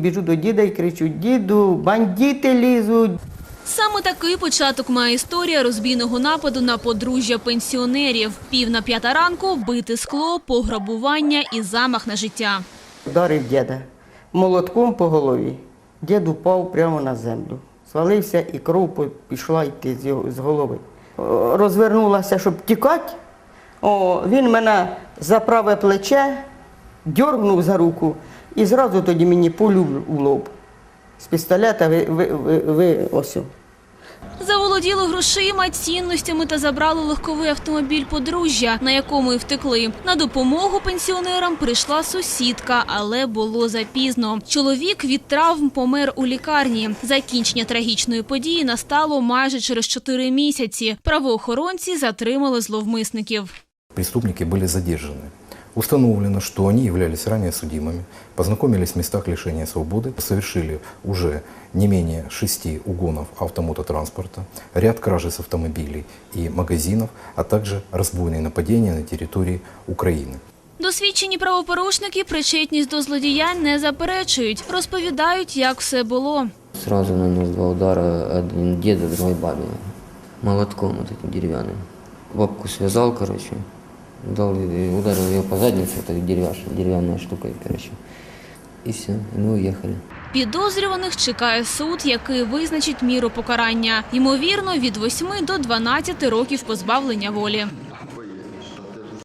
Біжу до діда і кричу: діду, бандити лізуть. Саме такий початок має історія розбійного нападу на подружжя пенсіонерів. Пів на п'ята ранку, бити скло, пограбування і замах на життя. Ударив діда молотком по голові. Дід упав прямо на землю. Свалився і кров пішла йти з, голови. Розвернулася, щоб тікати. О, він мене за праве плече дьоргнув за руку і зразу тоді мені пулю в лоб. З пістолета ви, ви, ви, ви ось. Заволоділи грошима, цінностями та забрали легковий автомобіль подружжя, на якому і втекли. На допомогу пенсіонерам прийшла сусідка, але було запізно. Чоловік від травм помер у лікарні. Закінчення трагічної події настало майже через чотири місяці. Правоохоронці затримали зловмисників. Преступники были задержаны. Установлено, что они являлись ранее судимыми, познакомились в местах лишения свободы, совершили уже не менее шести угонов автомототранспорта, ряд кражи с автомобилей и магазинов, а также разбойные нападения на территории Украины. Досвідчені правопорушники причетність до злодіянь не заперечують. Розповідають, як все було. Сразу нанес два удара, один деда, другой бабе. Молотком вот этим деревянным. Бабку связал, короче, дал, ударил ее по заднице, этой деревяш, деревянной штукой, короче. И все, и мы уехали. Підозрюваних чекає суд, який визначить міру покарання. Ймовірно, від 8 до 12 років позбавлення волі.